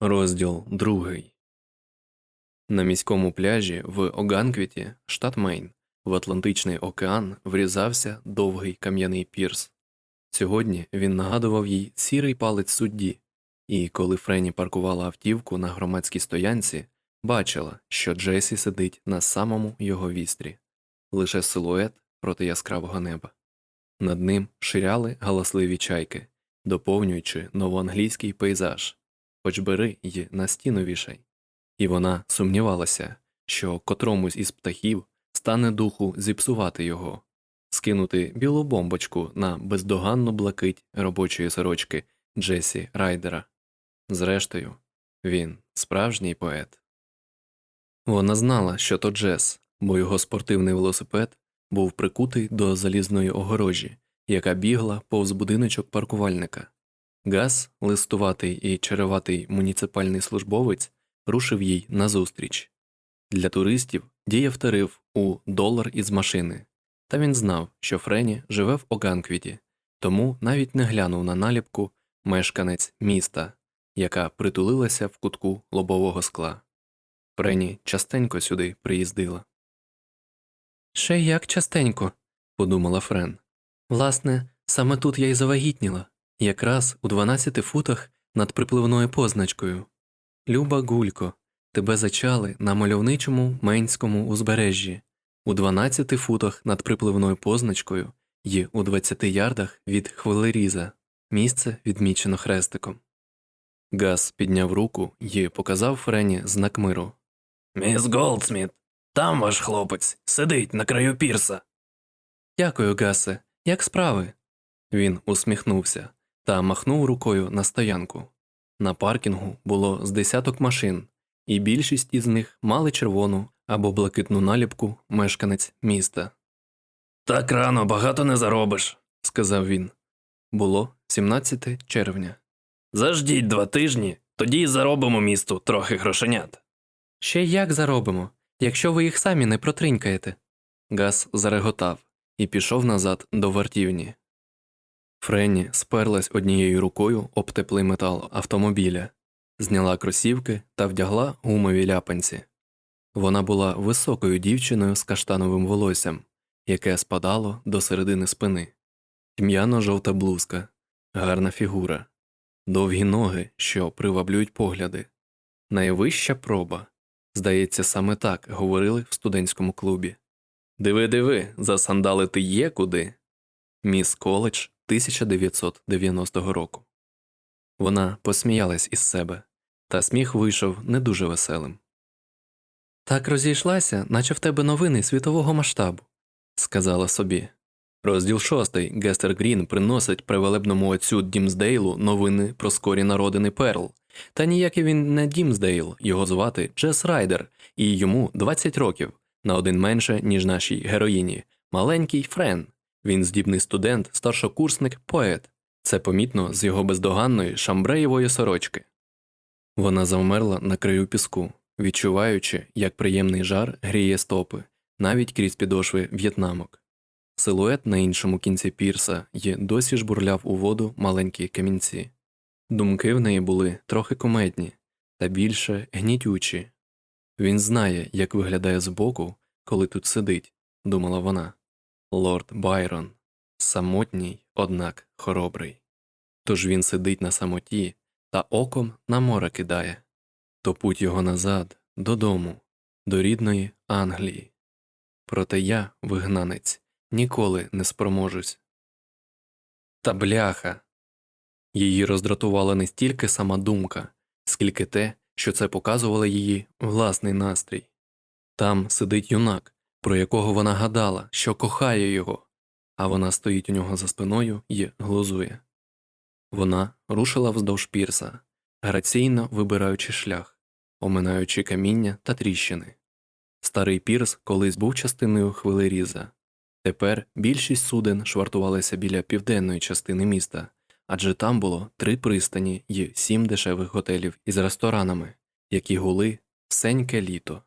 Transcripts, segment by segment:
Розділ другий. На міському пляжі в Оганквіті, штат Мейн, в Атлантичний океан врізався довгий кам'яний пірс. Сьогодні він нагадував їй сірий палець судді, і коли Френі паркувала автівку на громадській стоянці, бачила, що Джесі сидить на самому його вістрі, лише силует проти яскравого неба. Над ним ширяли галасливі чайки, доповнюючи новоанглійський пейзаж хоч бери й на стіну вішай. І вона сумнівалася, що котромусь із птахів стане духу зіпсувати його, скинути білу бомбочку на бездоганну блакить робочої сорочки Джесі Райдера. Зрештою, він справжній поет. Вона знала, що то Джес, бо його спортивний велосипед був прикутий до залізної огорожі, яка бігла повз будиночок паркувальника. Газ, листуватий і череватий муніципальний службовець, рушив їй назустріч. Для туристів діяв тариф у долар із машини, та він знав, що Френі живе в Оганквіті, тому навіть не глянув на наліпку мешканець міста, яка притулилася в кутку лобового скла. Френі частенько сюди приїздила. Ще як частенько, подумала Френ. Власне, саме тут я й завагітніла якраз у 12 футах над припливною позначкою. Люба Гулько, тебе зачали на мальовничому Менському узбережжі, у 12 футах над припливною позначкою і у 20 ярдах від хвилеріза, місце відмічено хрестиком. Газ підняв руку і показав Френі знак миру. Міс Голдсміт, там ваш хлопець сидить на краю пірса. Дякую, Гасе. Як справи? Він усміхнувся та махнув рукою на стоянку. На паркінгу було з десяток машин, і більшість із них мали червону або блакитну наліпку мешканець міста. Так рано багато не заробиш, сказав він. Було 17 червня. Заждіть два тижні, тоді й заробимо місту трохи грошенят. Ще як заробимо, якщо ви їх самі не протринькаєте. Газ зареготав і пішов назад до вартівні. Френні сперлась однією рукою об теплий метал автомобіля, зняла кросівки та вдягла гумові ляпанці. Вона була високою дівчиною з каштановим волоссям, яке спадало до середини спини, тьмяно жовта блузка, гарна фігура, довгі ноги, що приваблюють погляди. Найвища проба. Здається, саме так говорили в студентському клубі. Диви, диви, засандалити є куди. Міс Коледж 1990 року. Вона посміялась із себе, та сміх вийшов не дуже веселим. Так розійшлася, наче в тебе новини світового масштабу, сказала собі. Розділ шостий Гестер Грін приносить привелебному отцю Дімсдейлу новини про скорі народини Перл. Та ніякий він не Дімсдейл, його звати Джес Райдер, і йому 20 років, на один менше, ніж нашій героїні, маленький Френ. Він здібний студент, старшокурсник, поет. Це помітно з його бездоганної шамбреєвої сорочки. Вона завмерла на краю піску, відчуваючи, як приємний жар гріє стопи, навіть крізь підошви в'єтнамок. Силует на іншому кінці пірса є досі жбурляв у воду маленькі камінці. Думки в неї були трохи комедні та більше гнітючі. Він знає, як виглядає збоку, коли тут сидить, думала вона. Лорд Байрон, самотній, однак хоробрий. Тож він сидить на самоті та оком на море кидає, то путь його назад, додому, до рідної Англії. Проте я, вигнанець, ніколи не спроможусь. Та бляха. Її роздратувала не стільки сама думка, скільки те, що це показувало її власний настрій. Там сидить юнак, про якого вона гадала, що кохає його, а вона стоїть у нього за спиною і глузує. Вона рушила вздовж пірса, граційно вибираючи шлях, оминаючи каміння та тріщини. Старий пірс колись був частиною хвилеріза. Тепер більшість суден швартувалися біля південної частини міста, адже там було три пристані й сім дешевих готелів із ресторанами, які гули всеньке літо.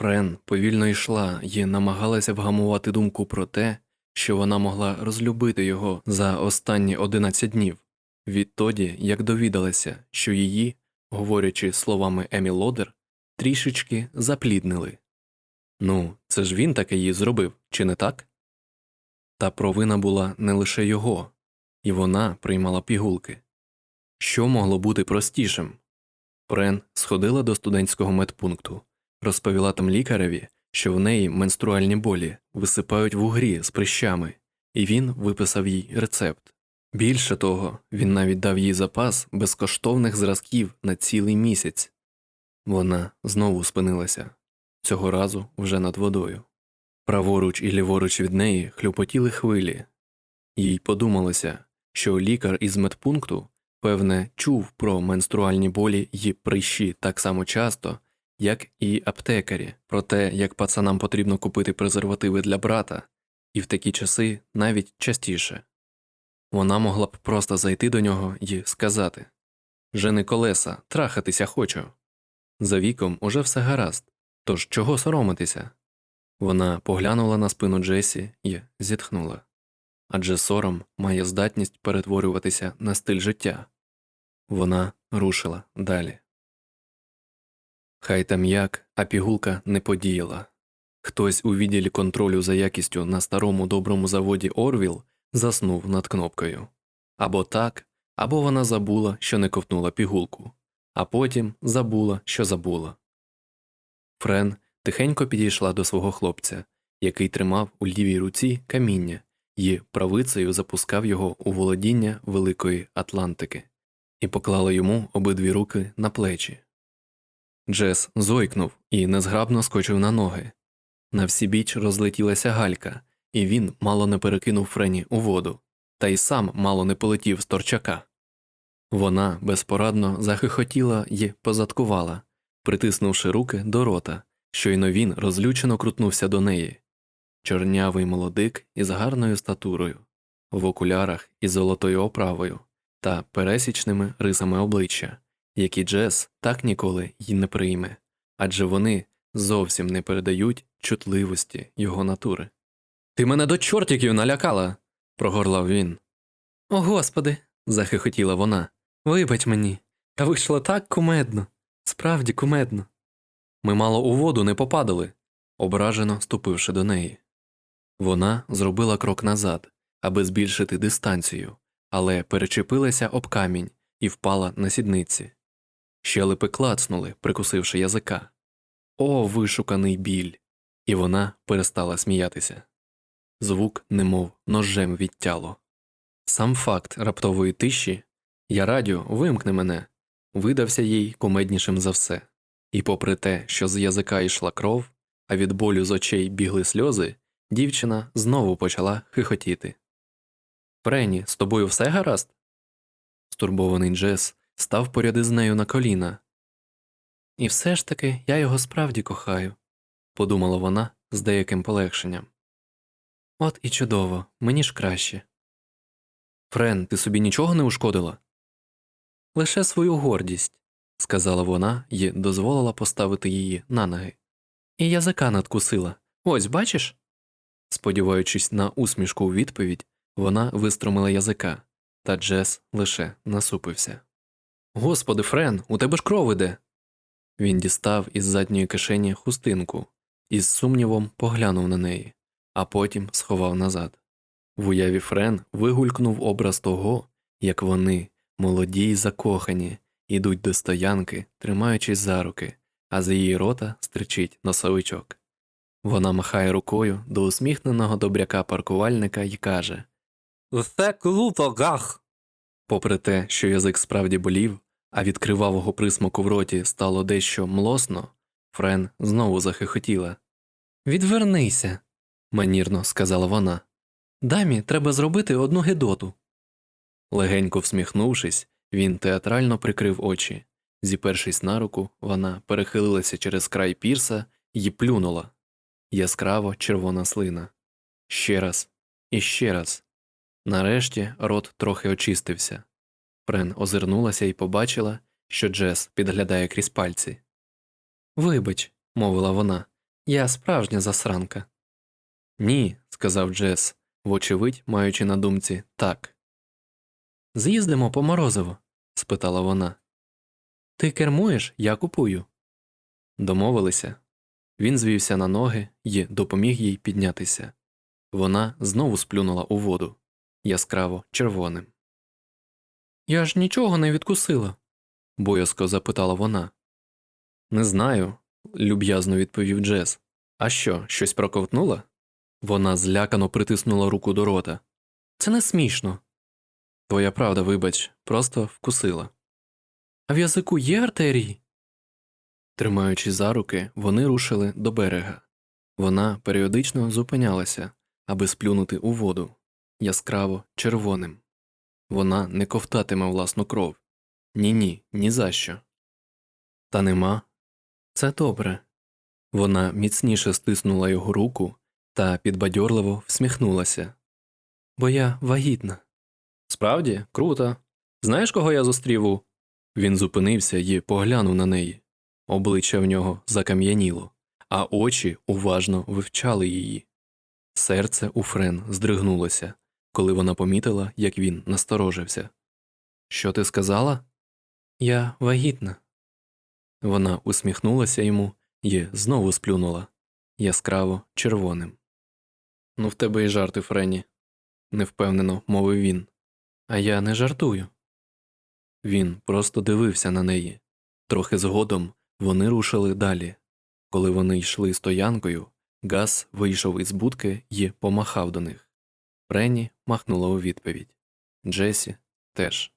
Френ повільно йшла і намагалася вгамувати думку про те, що вона могла розлюбити його за останні 11 днів, відтоді як довідалася, що її говорячи словами Емі Лодер, трішечки запліднили. Ну, це ж він таке їй зробив, чи не так? Та провина була не лише його, і вона приймала пігулки. Що могло бути простішим? Прен сходила до студентського медпункту, розповіла там лікареві, що в неї менструальні болі висипають в угрі з прищами, і він виписав їй рецепт. Більше того, він навіть дав їй запас безкоштовних зразків на цілий місяць. Вона знову спинилася, цього разу вже над водою. Праворуч і ліворуч від неї хлюпотіли хвилі. Їй подумалося, що лікар із медпункту, певне, чув про менструальні болі й прищі так само часто, як і аптекарі, про те, як пацанам потрібно купити презервативи для брата, і в такі часи навіть частіше. Вона могла б просто зайти до нього і сказати Жени колеса, трахатися хочу. За віком уже все гаразд, тож чого соромитися? Вона поглянула на спину Джесі і зітхнула. Адже сором має здатність перетворюватися на стиль життя. Вона рушила далі. Хай там як, а пігулка не подіяла. Хтось у відділі контролю за якістю на старому доброму заводі Орвіл заснув над кнопкою. Або так, або вона забула, що не ковтнула пігулку, а потім забула, що забула. Френ тихенько підійшла до свого хлопця, який тримав у лівій руці каміння і правицею запускав його у володіння Великої Атлантики, і поклала йому обидві руки на плечі. Джес зойкнув і незграбно скочив на ноги. На всі біч розлетілася галька, і він мало не перекинув Френі у воду, та й сам мало не полетів з торчака. Вона безпорадно захихотіла й позадкувала, притиснувши руки до рота, щойно він розлючено крутнувся до неї. Чорнявий молодик із гарною статурою, в окулярах із золотою оправою та пересічними рисами обличчя, які Джес так ніколи й не прийме, адже вони зовсім не передають чутливості його натури. Ти мене до чортиків налякала. прогорлав він. О господи. захихотіла вона. Вибач мені, та вийшло так кумедно, справді кумедно. Ми мало у воду не попадали, ображено ступивши до неї. Вона зробила крок назад, аби збільшити дистанцію, але перечепилася об камінь і впала на сідниці. Щелепи клацнули, прикусивши язика. О, вишуканий біль! І вона перестала сміятися. Звук, немов ножем відтяло. Сам факт раптової тиші я радіо, вимкни мене, видався їй кумеднішим за все, і, попри те, що з язика йшла кров, а від болю з очей бігли сльози, дівчина знову почала хихотіти. Прені, з тобою все гаразд? Стурбований Джес став поряд із нею на коліна. І все ж таки я його справді кохаю, подумала вона з деяким полегшенням. От і чудово, мені ж краще. Френ, ти собі нічого не ушкодила? Лише свою гордість, сказала вона і дозволила поставити її на ноги. І язика надкусила. Ось бачиш? Сподіваючись на усмішку у відповідь, вона вистромила язика, та Джес лише насупився. Господи, Френ, у тебе ж кров іде. Він дістав із задньої кишені хустинку і з сумнівом поглянув на неї, а потім сховав назад. В уяві Френ вигулькнув образ того, як вони, молоді й закохані, ідуть до стоянки, тримаючись за руки, а з її рота стричить носовичок. Вона махає рукою до усміхненого добряка паркувальника і каже Все круто, гах. Попри те, що язик справді болів, а від кривавого присмаку в роті стало дещо млосно, Френ знову захихотіла. Відвернися, манірно сказала вона. Дамі треба зробити одну гедоту. Легенько всміхнувшись, він театрально прикрив очі. Зіпершись на руку, вона перехилилася через край пірса і плюнула. Яскраво червона слина. Ще раз і ще раз. Нарешті рот трохи очистився. Френ озирнулася і побачила, що Джес підглядає крізь пальці. Вибач, мовила вона, я справжня засранка. Ні, сказав Джес, вочевидь, маючи на думці так. З'їздимо по морозиво? спитала вона. Ти кермуєш, я купую. Домовилися. Він звівся на ноги і допоміг їй піднятися. Вона знову сплюнула у воду яскраво червоним. Я ж нічого не відкусила, боязко запитала вона. Не знаю, люб'язно відповів Джес. А що, щось проковтнула? Вона злякано притиснула руку до рота. Це не смішно. Твоя правда, вибач, просто вкусила. А в язику є артерії? Тримаючи за руки, вони рушили до берега. Вона періодично зупинялася, аби сплюнути у воду яскраво червоним. Вона не ковтатиме власну кров. Ні ні, ні за що. Та нема. Це добре. Вона міцніше стиснула його руку та підбадьорливо всміхнулася. Бо я вагітна. Справді, круто. Знаєш, кого я зустрів у. Він зупинився і поглянув на неї. Обличчя в нього закам'яніло, а очі уважно вивчали її. Серце у Френ здригнулося, коли вона помітила, як він насторожився. Що ти сказала? Я вагітна. Вона усміхнулася йому і знову сплюнула яскраво червоним. Ну, в тебе і жарти, Френі, невпевнено мовив він. А я не жартую. Він просто дивився на неї. Трохи згодом вони рушили далі. Коли вони йшли стоянкою, Газ вийшов із будки і помахав до них. Френі махнула у відповідь. Джесі теж.